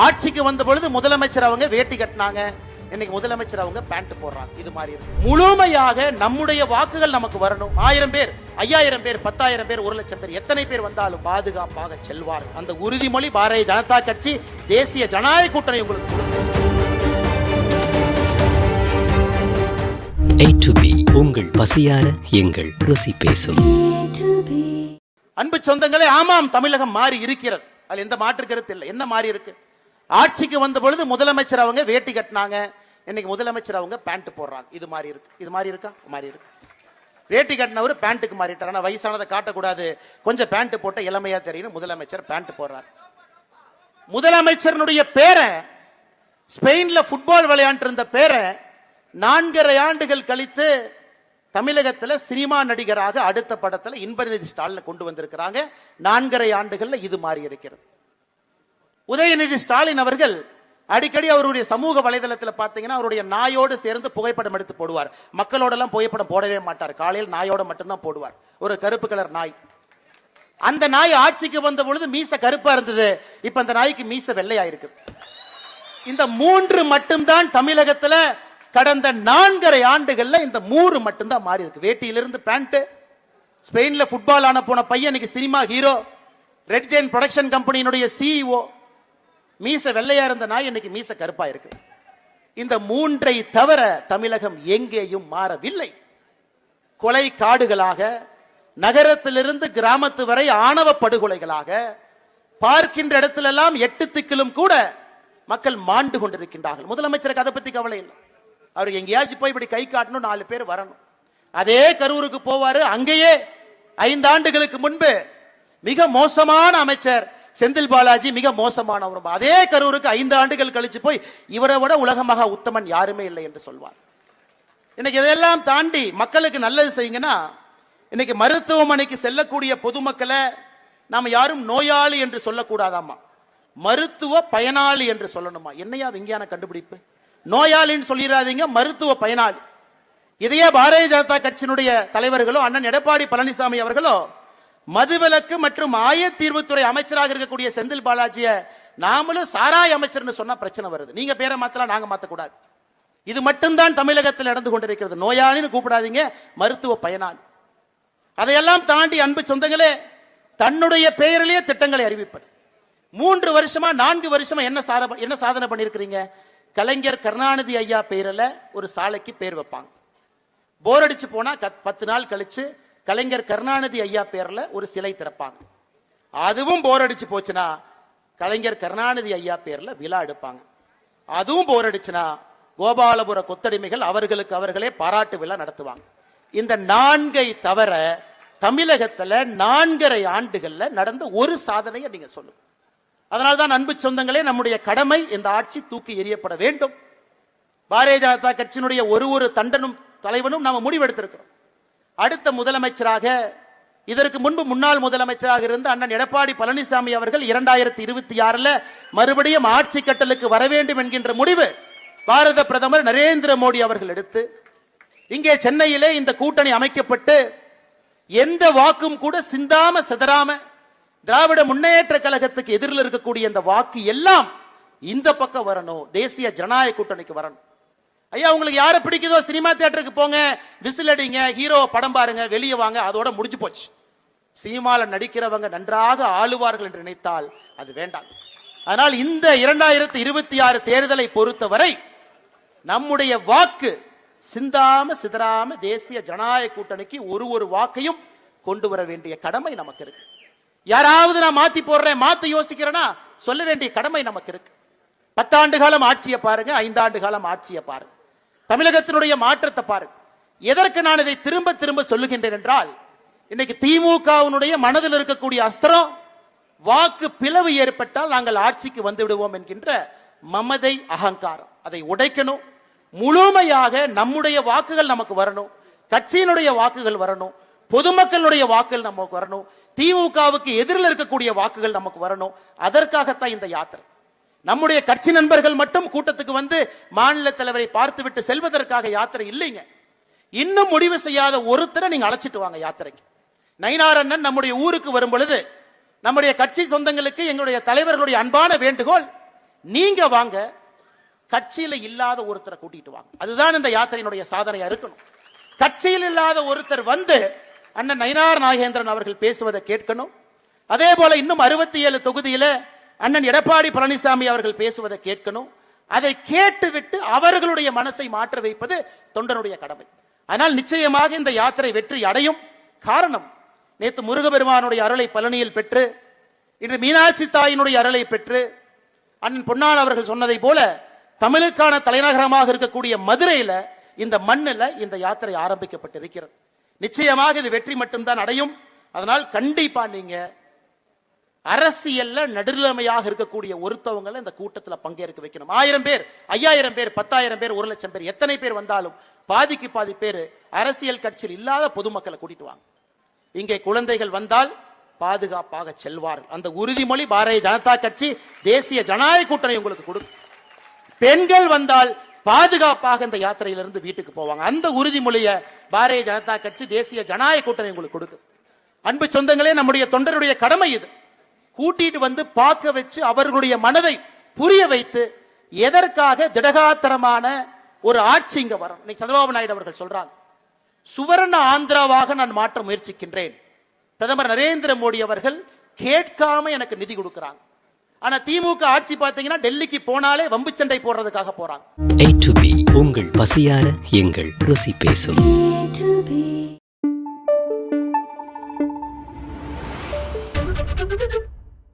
ஆட்சிக்கு வந்த பொழுது முதலமைச்சர் அவங்க வேட்டி கட்டினாங்க. இன்னைக்கு முதலமைச்சர் அவங்க பேண்ட் போடுறாங்க. இது மாதிரி இருக்கு. முழுமையாக நம்முடைய வாக்குகள் நமக்கு வரணும். ஆயிரம் பேர் ஐயாயிரம் பேர் பத்தாயிரம் பேர் ஒரு லட்சம் பேர் எத்தனை பேர் வந்தாலும் பாதுகாப்பாக செல்வார் அந்த உறுதிமொழி பாரதிய ஜனதா கட்சி தேசிய ஜனநாயக கூட்டணி உங்களுக்கு கொடுக்கும். A to B உங்கள் பசியார எங்கள் ருசி பேசும். அன்பு சொந்தங்களே ஆமாம் தமிழகம் மாறி இருக்கிறது. அதுல எந்த மாற்று கருத்து இல்லை. என்ன மாறி இருக்கு? ஆட்சிக்கு வந்த பொழுது முதலமைச்சர் அவங்க வேட்டி கட்டினாங்க. இன்னைக்கு முதலமைச்சர் அவங்க பேண்ட் போடுறாங்க. இது மாதிரி இருக்கு. இது மாதிரி இருக்கா? மாறி இருக்கு. வேட்டி கட்டினவர் பேண்ட்டுக்கு மாறிட்டார். ஆனால் வயசானதை காட்டக்கூடாது. கொஞ்சம் பேண்ட் போட்ட இளமையா தெரியும் முதலமைச்சர் பேண்ட் போடுறார். முதலமைச்சருடைய பேரை ஸ்பெயின்ல ஃபுட்பால் விளையாண்டு இருந்த பேரை நான்கரை ஆண்டுகள் கழித்து தமிழகத்தில் சினிமா நடிகராக அடுத்த படத்தில் இன்பநிதி ஸ்டாலின் கொண்டு வந்திருக்கிறாங்க. நான்கரை ஆண்டுகளில் இது மாறி இருக்கிறது. உதயநிதி ஸ்டாலின் அவர்கள் அடிக்கடி அவருடைய சமூக வலைதளத்தில் பார்த்தீங்கன்னா அவருடைய நாயோடு சேர்ந்து புகைப்படம் எடுத்து போடுவார். மக்களோட எல்லாம் புகைப்படம் போடவே மாட்டார். காலையில் நாயோட மட்டும்தான் போடுவார். ஒரு கருப்பு கலர் நாய். அந்த நாய் ஆட்சிக்கு வந்த பொழுது மீச கருப்பா இருந்தது. இப்ப அந்த நாய்க்கு மீச வெள்ளையா இருக்கு. இந்த மூன்று மட்டும்தான் தமிழகத்துல கடந்த நான்கரை ஆண்டுகள்ல இந்த மூன்று மட்டும்தான் மாறி இருக்கு. வேட்டியிலிருந்து பேண்ட் ஸ்பெயின்ல ஃபுட்பால் ஆன போன பையன் இன்னைக்கு cinema hero Red Giant production கம்பெனியினுடைய CEO மீச வெள்ளையா இருந்த நாய் இன்னைக்கு மீச கருப்பா இருக்கு. இந்த மூன்றை தவிர தமிழகம் எங்கேயும் மாறவில்லை. கொலை காடுகளாக நகரத்திலிருந்து கிராமத்து வரை ஆணவ படுகொலைகளாக பார்க்கின்ற இடத்திலெல்லாம் எட்டு திக்கிலும் கூட மக்கள் மாண்டு கொண்டிருக்கின்றார்கள். முதலமைச்சருக்கு அதை பத்தி கவலை இல்லை. அவர் எங்கேயாச்சும் போய் இப்படி கை காட்டணும் நாலு பேர் வரணும். அதே கரூருக்கு போவாரு. அங்கேயே ஐந்து ஆண்டுகளுக்கு முன்பு மிக மோசமான அமைச்சர் செந்தில் பாலாஜி மிக மோசமானவர். அதே கரூருக்கு ஐந்து ஆண்டுகள் கழிச்சு போய் இவரை விட உலகமாக உத்தமன் யாருமே இல்லை என்று சொல்வார். இன்னைக்கு இதெல்லாம் தாண்டி மக்களுக்கு நல்லது செய்யுங்கன்னா இன்னைக்கு மருத்துவமனைக்கு செல்லக்கூடிய பொதுமக்களை நாம் யாரும் நோயாளி என்று சொல்லக்கூடாதாமா மருத்துவ பயனாளி என்று சொல்லணுமா? என்னையா விஞ்ஞான கண்டுபிடிப்பு? நோயாளின்னு சொல்லிடாதீங்க மருத்துவ பயனாளி. இதையே பாரதிய ஜனதா கட்சியினுடைய தலைவர்களோ அண்ணன் எடப்பாடி பழனிசாமி அவர்களோ மதுவிலக்கு மற்றும் ஆயத்தீர்வுத்துறை அமைச்சராக இருக்கக்கூடிய செந்தில் பாலாஜிய நாமளும் சாராய் அமைச்சர்னு சொன்னா பிரச்சனை வருது. நீங்க பேரை மாத்தலாம் நாங்க மாத்தக்கூடாது. இது மட்டும்தான் தமிழகத்தில் நடந்து கொண்டிருக்கிறது. நோயாளின்னு கூப்பிடாதீங்க மருத்துவ பயனாளி. அதையெல்லாம் தாண்டி அன்பு சொந்தங்களே தன்னுடைய பெயரிலேயே திட்டங்களை அறிவிப்பது. மூன்று வருஷமா நான்கு வருஷமா என்ன சார என்ன சாதனை பண்ணியிருக்கிறீங்க கலைஞர் கருணாநிதி ஐயா பெயரில் ஒரு சாலைக்கு பேர் வைப்பாங்க. போர் அடிச்சு போனா கத்- பத்து நாள் கழிச்சு கலைஞர் கருணாநிதி ஐயா பேரில் ஒரு சிலை திறப்பாங்க. அதுவும் போர் அடிச்சு போச்சுன்னா கலைஞர் கருணாநிதி ஐயா பேரில் விழா எடுப்பாங்க. அதுவும் போர் அடிச்சுன்னா கோபாலபுர கொத்தடிமைகள் அவர்களுக்கு அவர்களே பாராட்டு விழா நடத்துவாங்க. இந்த நான்கை தவிர தமிழகத்தில் நான்கரை ஆண்டுகளில் நடந்த ஒரு சாதனையை நீங்க சொல்லுங்க. அதனால்தான் அன்பு சொந்தங்களே நம்முடைய கடமை இந்த ஆட்சி தூக்கி எறியப்பட வேண்டும். பாரதிய ஜனதா கட்சியினுடைய ஒரு ஒரு தண்டனும் தலைவனும் நாம் முடிவெடுத்திருக்கிறோம். அடுத்த முதலமைச்சராக இதற்கு முன்பு முன்னாள் முதலமைச்சராக இருந்த அண்ணன் எடப்பாடி பழனிசாமி அவர்கள் இரண்டாயிரத்தி இருபத்தி ஆறுல மறுபடியும் ஆட்சி கட்டலுக்கு வர வேண்டும் என்கின்ற முடிவு பாரத பிரதமர் நரேந்திர மோடி அவர்கள் எடுத்து இங்கே சென்னையிலே இந்த கூட்டணி அமைக்கப்பட்டு எந்த வாக்கும் கூட சிந்தாம சிதறாம திராவிட முன்னேற்ற கழகத்துக்கு எதிரில் இருக்கக்கூடிய இந்த வாக்கு எல்லாம் இந்த பக்கம் வரணும் தேசிய ஜனநாயக கூட்டணிக்கு வரணும். ஐயா உங்களுக்கு யாரை பிடிக்குதோ சினிமா தியேட்டருக்கு போங்க விசில் அடிங்க ஹீரோ படம் பாருங்க வெளியே வாங்க அதோட முடிஞ்சு போச்சு. சினிமாவில் நடிக்கிறவங்க நன்றாக ஆளுவார்கள் என்று நினைத்தால் அது வேண்டாம். அதனால் இந்த இரண்டாயிரத்தி இருபத்தி ஆறு தேர்தலை பொறுத்தவரை நம்முடைய வாக்கு சிந்தாம சிதறாம தேசிய ஜனநாயக கூட்டணிக்கு ஒரு ஒரு வாக்கையும் கொண்டு வர வேண்டிய கடமை நமக்கு இருக்கு. யாராவது நான் மாத்தி போடுறேன் மாத்த யோசிக்கிறேன்னா சொல்ல வேண்டிய கடமை நமக்கு இருக்கு. பத்தாண்டு காலம் ஆட்சியை பாருங்க ஐந்தாண்டு காலம் ஆட்சியை பாருங்க. தமிழகத்தினுடைய மாற்றத்தை பாருங்க எதற்கு நான் இதை திரும்ப திரும்ப சொல்லுகின்றேன் என்றால் இன்னைக்கு திமுகவினுடைய மனதில் இருக்கக்கூடிய அஸ்திரம் வாக்கு பிளவு ஏற்பட்டால் நாங்கள் ஆட்சிக்கு வந்து விடுவோம் என்கின்ற மமதை அகங்காரம். அதை உடைக்கணும். முழுமையாக நம்முடைய வாக்குகள் நமக்கு வரணும். கட்சியினுடைய வாக்குகள் வரணும். பொதுமக்களுடைய வாக்குகள் நமக்கு வரணும். திமுகவுக்கு எதிரில் இருக்கக்கூடிய வாக்குகள் நமக்கு வரணும். அதற்காகத்தான் இந்த யாத்திரை. நம்முடைய கட்சி நண்பர்கள் மட்டும் கூட்டத்துக்கு வந்து மாநில தலைவரை பார்த்துவிட்டு செல்வதற்காக யாத்திரை இல்லைங்க. இன்னும் முடிவு செய்யாத ஒருத்தரை நீங்க அழைச்சிட்டு வாங்க யாத்திரைக்கு. நயினார் அண்ணன் நம்முடைய ஊருக்கு வரும் பொழுது நம்முடைய கட்சி சொந்தங்களுக்கு எங்களுடைய தலைவர்களுடைய அன்பான வேண்டுகோள் நீங்க வாங்க கட்சியில இல்லாத ஒருத்தரை கூட்டிட்டு வாங்க. அதுதான் இந்த யாத்திரையினுடைய சாதனையா இருக்கணும். கட்சியில் இல்லாத ஒருத்தர் வந்து அண்ணன் நயினார் நாகேந்திரன் அவர்கள் பேசுவதை கேட்கணும். அதே போல இன்னும் அறுபத்தி ஏழு தொகுதியில அண்ணன் எடப்பாடி பழனிசாமி அவர்கள் பேசுவதை கேட்கணும். அதை கேட்டுவிட்டு அவர்களுடைய மனசை மாற்ற வைப்பது தொண்டனுடைய கடமை. ஆனால் நிச்சயமாக இந்த யாத்திரை வெற்றி அடையும். காரணம் நேற்று முருகபெருமானுடைய அருளை பழனியில் பெற்று இன்று மீனாட்சி தாயினுடைய அருளை பெற்று அண்ணன் பொன்னால் அவர்கள் சொன்னதை போல தமிழுக்கான தலைநகரமாக இருக்கக்கூடிய மதுரையில இந்த மண்ணில் இந்த யாத்திரை ஆரம்பிக்கப்பட்டிருக்கிறது. நிச்சயமாக இது வெற்றி மட்டும்தான் அடையும். அதனால் கண்டிப்பா நீங்கள் அரசியல்ல நடுநிலைமையாக இருக்கக்கூடிய ஒருத்தவங்களை இந்த கூட்டத்தில் பங்கேற்க வைக்கணும். ஆயிரம் பேர் ஐயாயிரம் பேர் பத்தாயிரம் பேர் ஒரு லட்சம் பேர் எத்தனை பேர் வந்தாலும் பாதிக்கு பாதி பேர் அரசியல் கட்சியில் இல்லாத பொதுமக்களை கூட்டிட்டு வாங்க. இங்கே குழந்தைகள் வந்தால் பாதுகாப்பாக செல்வார்கள். அந்த உறுதிமொழி பாரதிய ஜனதா கட்சி தேசிய ஜனநாயக கூட்டணி உங்களுக்கு கொடுக்கும் பெண்கள் வந்தால் பாதுகாப்பாக இந்த யாத்திரையிலிருந்து வீட்டுக்கு போவாங்க. அந்த உறுதிமொழியை பாரதிய ஜனதா கட்சி தேசிய ஜனநாயக கூட்டணி உங்களுக்கு கொடுக்கும் அன்பு சொந்தங்களே நம்முடைய தொண்டருடைய கடமை இது. கூட்டிட்டு வந்து பார்க்க வச்சு அவர்களுடைய மனதை புரிய வைத்து எதற்காக திடகாத்திரமான ஒரு ஆட்சி இங்க வரும்? இன்னைக்கு சந்திரபாபு நாயுடு அவர்கள் சொல்றாங்க. சுவர்ண ஆந்திராவாக நான் மாற்ற முயற்சிக்கின்றேன். பிரதமர் நரேந்திர மோடி அவர்கள் கேட்காம எனக்கு நிதி கொடுக்கறாங்க. ஆனா திமுக ஆட்சி பார்த்தீங்கன்னா டெல்லிக்கு போனாலே வம்பு சண்டை போடுறதுக்காக போறாங்க. உங்கள் பசியார எங்கள் ருசி பேசும்.